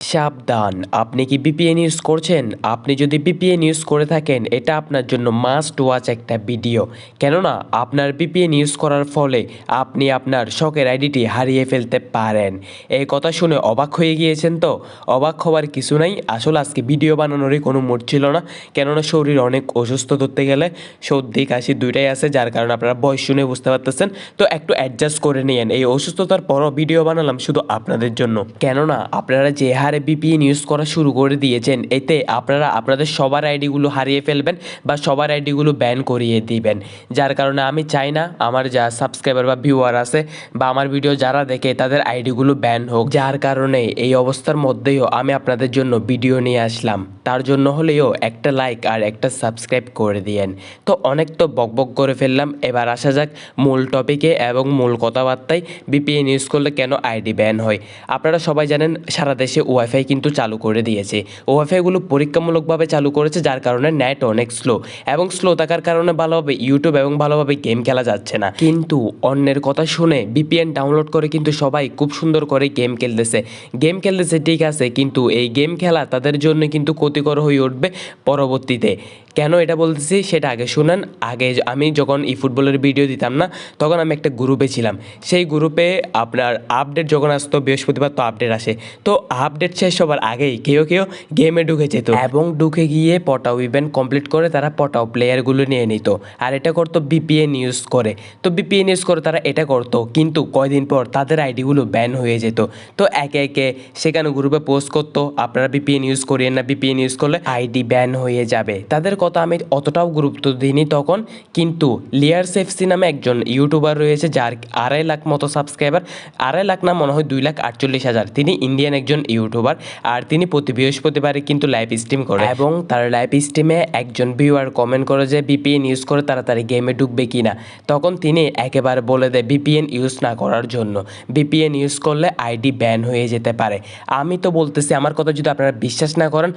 সাবধান। আপনি কি বিপিএন ইউজ করছেন? আপনি যদি বিপিএন ইউজ করে থাকেন, এটা আপনার জন্য মাস্ট ওয়াচ একটা ভিডিও কেননা, আপনার বিপিএন ইউজ করার ফলে আপনি আপনার শখের আইডিটি হারিয়ে ফেলতে পারেন। এই কথা শুনে অবাক হয়ে গিয়েছেন তো? অবাক হওয়ার কিছু নাই। আসলে আজকে ভিডিও বানানোরই কোনো মুড ছিল না। কেননা, শরীর অনেক অসুস্থ ধরতে গেলে সর্দি, কাশি দুইটাই আছে, যার কারণে আপনারা বয়স শুনে বুঝতে পারতেছেন। তো একটু অ্যাডজাস্ট করে নিয়েন। এই অসুস্থতার পরও ভিডিও বানালাম শুধু আপনাদের জন্য। কেননা, আপনারা যে হারে বিপিএন ইউজ করা শুরু করে দিয়েছেন। এতে আপনারা, আপনাদের সবার আইডিগুলো হারিয়ে ফেলবেন বা সবার আইডিগুলো ব্যান করিয়ে দিবেন। যার কারণে আমি চাই না আমার যা সাবস্ক্রাইবার বা ভিউয়ার আছে বা আমার ভিডিও যারা দেখে তাদের আইডিগুলো ব্যান হোক। যার কারণে এই অবস্থার মধ্যেও আমি আপনাদের জন্য ভিডিও নিয়ে আসলাম। তার জন্য হলেও একটা লাইক আর একটা সাবস্ক্রাইব করে দিয়েন। তো অনেক তো বকবক করে ফেললাম। এবার আসা যাক মূল টপিকে এবং মূল কথাবার্তায় বিপিএন ইউজ করলে কেন আইডি ব্যান হয়। আপনারা সবাই জানেন সারা দেশে ওয়াইফাই কিন্তু চালু করে দিয়েছে। ওয়াইফাইগুলো পরীক্ষামূলকভাবে চালু করেছে, যার কারণে নেট অনেক স্লো এবং স্লো থাকার কারণে ভালোভাবে ইউটিউব এবং ভালোভাবে গেম খেলা যাচ্ছে না। কিন্তু অন্যের কথা শুনে বিপিএন ডাউনলোড করে কিন্তু সবাই খুব সুন্দর করে গেম খেলতেছে। গেম খেলতেছে ঠিক আছে, কিন্তু এই গেম খেলা তাদের জন্য কিন্তু ক্ষতিকর হয়ে উঠবে পরবর্তীতে। কেন এটা বলতেছি সেটা আগে শুনেন। আগে আমি যখন ই ফুটবলের ভিডিও দিতাম না, তখন আমি একটা গ্রুপে ছিলাম। সেই গ্রুপে আপনার আপডেট যখন আসতো, বৃহস্পতিবার তো আপডেট আসে। তো আপডেট শেষ হবার আগেই কেউ কেউ গেমে ঢুকে যেত এবং ঢুকে গিয়ে পটাও ইভেন্ট কমপ্লিট করে তারা পটাও প্লেয়ারগুলো নিয়ে নিত। আর এটা করতো বিপিএন ইউজ করে। তো বিপিএন ইউজ করে তারা এটা করতো, কিন্তু কয়দিন পর তাদের আইডিগুলো ব্যান হয়ে যেত। তো একে একে সেখানে গ্রুপে পোস্ট করতো, আপনারা বিপিএন ইউজ করিয়েন না বিপিএন ইউজ করলে আইডি ব্যান হয়ে যাবে। তাদের কথা আমি অতটাও গুরুত্ব দিইনি তখন, কিন্তু লিয়ার সেফসি নামে একজন ইউটিউবার রয়েছে যার আড়াই লাখ মতো সাবস্ক্রাইবার আড়াই লাখ না মনে হয় দুই লাখ আটচল্লিশ হাজার। তিনি ইন্ডিয়ান একজন ইউটিউবার আর তিনি প্রতি বৃহস্পতিবারে কিন্তু লাইভ স্ট্রিম করে। এবং তার লাইভ স্ট্রিমে একজন ভিউয়ার কমেন্ট করে যে বিপিএন ইউজ করে তাড়াতাড়ি গেমে ঢুকবে কি না? তখন তিনি একেবারে বলে দেয় বিপিএন ইউজ না করার জন্য। বিপিএন ইউজ করলে আইডি ব্যান হয়ে যেতে পারে। আমি তো বলতেছি, আমার কথা যদি আপনারা বিশ্বাস না করেন,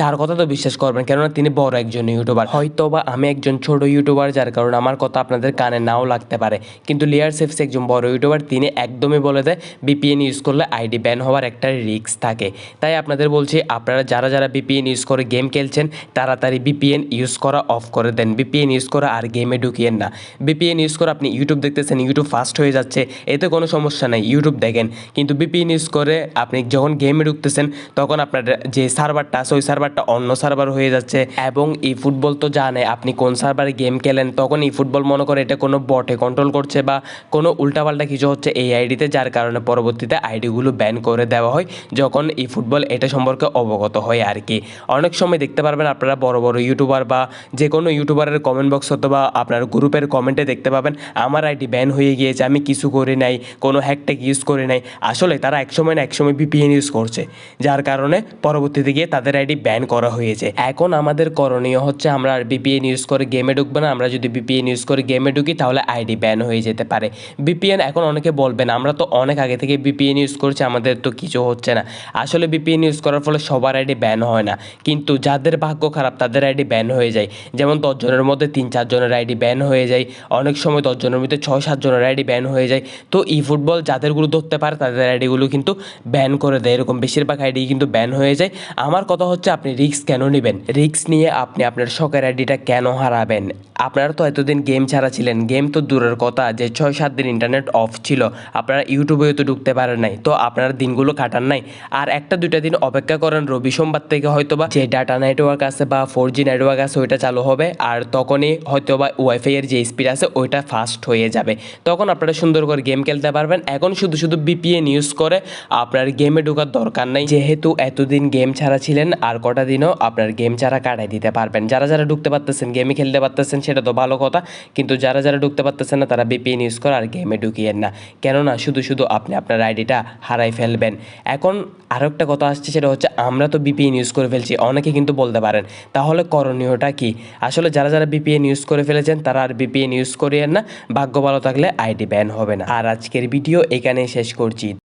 তার কথা তো বিশ্বাস করবেন, কেননা তিনি বড় একজন ইউটিউবার। হয়তো বা আমি একজন ছোট ইউটিউবার যার কারণে আমার কথা আপনাদের কানে নাও লাগতে পারে। কিন্তু লেয়ার সেফস একজন বড় ইউটিউবার, তিনি একদমই বলে দেয়, বিপিএন ইউজ করলে আইডি ব্যান হওয়ার একটা রিস্ক থাকে। তাই আপনাদের বলছি, আপনারা যারা যারা বিপিএন ইউজ করে গেম খেলছেন, তাড়াতাড়ি বিপিএন ইউজ করা অফ করে দেন। বিপিএন ইউজ করা আর গেমে ঢুকিয়েন না। বিপিএন ইউজ করে আপনি ইউটিউব দেখতেছেন, ইউটিউব ফাস্ট হয়ে যাচ্ছে, এতে কোনো সমস্যা নেই, ইউটিউব দেখেন। কিন্তু বিপিএন ইউজ করে আপনি যখন গেমে ঢুকতেছেন, তখন আপনার যে সার্ভারটা আছে, ওই সার্ভারটা অন্য সার্ভার হয়ে যাচ্ছে এবং এই ফুটবল তো জানে, আপনি কোন সার্ভারে গেম খেলেন তখন এই ফুটবল মনে করে এটা কোনো বটে কন্ট্রোল করছে বা কোনো উল্টাপাল্টা কিছু হচ্ছে এই আইডিতে, যার কারণে পরবর্তীতে আইডিগুলো ব্যান করে দেওয়া হয় যখন এই ফুটবল এটা সম্পর্কে অবগত হয় আর কি অনেক সময় দেখতে পারবেন আপনারা বড় বড় ইউটিউবার বা যে কোনো ইউটিউবারের কমেন্ট বক্স অথবা আপনার গ্রুপের কমেন্টে দেখতে পাবেন, আমার আইডি ব্যান হয়ে গিয়েছে, আমি কিছু করে নাই, কোনো হ্যাকটেক ইউজ করে নাই। আসলে তারা একসময় না একসময় বিপিএন ইউজ করছে, যার কারণে পরবর্তীতে গিয়ে তাদের আইডি ব্যান করা হয়েছে। এখন আমাদের করণীয় আমরা আর বিপিএন ইউজ করে গেমে ঢুকবো না। আমরা যদি বিপিএন ইউজ করে গেমে ঢুকি, তাহলে আইডি ব্যান হয়ে যেতে পারে। বিপিএন এখন অনেকে বলবেন আমরা তো অনেক আগে থেকে বিপিএন ইউজ করছি, আমাদের তো কিছু হচ্ছে না। আসলে বিপিএন ইউজ করার ফলে সবার আইডি ব্যান হয় না। কিন্তু যাদের ভাগ্য খারাপ, তাদের আইডি ব্যান হয়ে যায়। যেমন দশজনের মধ্যে তিন চারজনের আইডি ব্যান হয়ে যায়। অনেক সময় দশজনের মধ্যে ছয় সাতজনের আইডি ব্যান হয়ে যায়। তো ই ফুটবল যাদেরগুলো ধরতে পারে, তাদের আইডিগুলো কিন্তু ব্যান করে দেয়। এরকম বেশিরভাগ আইডি কিন্তু ব্যান হয়ে যায়। আমার কথা হচ্ছে আপনি রিস্ক কেন নেবেন? রিক্স নিয়ে আপনি আপনার শখের আইডিটা কেন হারাবেন? আপনারা তো এতদিন গেম ছাড়া ছিলেন। গেম তো দূরের কথা যে ছয় সাত দিন ইন্টারনেট অফ ছিল। আপনারা ইউটিউবেও তো ঢুকতে পারেন নাই। তো আপনারা দিনগুলো কাটান নাই। আর একটা দুইটা দিন অপেক্ষা করেন, রবি সোমবার থেকে হয়তো বা যে ডাটা নেটওয়ার্ক আছে বা ফোর জি নেটওয়ার্ক আছে, ওইটা চালু হবে। আর তখনই হয়তো বা ওয়াইফাই এর যে স্পিড আছে, ওইটা ফাস্ট হয়ে যাবে। তখন আপনারা সুন্দর করে গেম খেলতে পারবেন। এখন শুধু শুধু বিপিএন ইউজ করে আপনার গেমে ঢোকার দরকার নাই। যেহেতু এতদিন গেম ছাড়া ছিলেন, আর কটা দিনও আপনার গেম ছাড়া কাটাই দিতে পারবেন। যারা যারা ঢুকতে পারতেছেন গেমে খেলতে পারতেছেন, সেটা তো ভালো কথা। কিন্তু যারা যারা ঢুকতে পারতেছেন না, তারা বিপিএন ইউজ করে আর গেমে ঢুকিয়েন না। কেননা, শুধু শুধু আপনি আপনার আইডিটা হারাই ফেলবেন। এখন আরও একটা কথা আসছে, সেটা হচ্ছে আমরা তো বিপিএন ইউজ করে ফেলছি, অনেকে কিন্তু বলতে পারেন। তাহলে করণীয়টা কি? আসলে যারা যারা বিপিএন ইউজ করে ফেলেছেন, তারা আর বিপিএন ইউজ করিয়েন না। ভাগ্য ভালো থাকলে আইডি ব্যান হবে না। আর আজকের ভিডিও এখানেই শেষ করছি।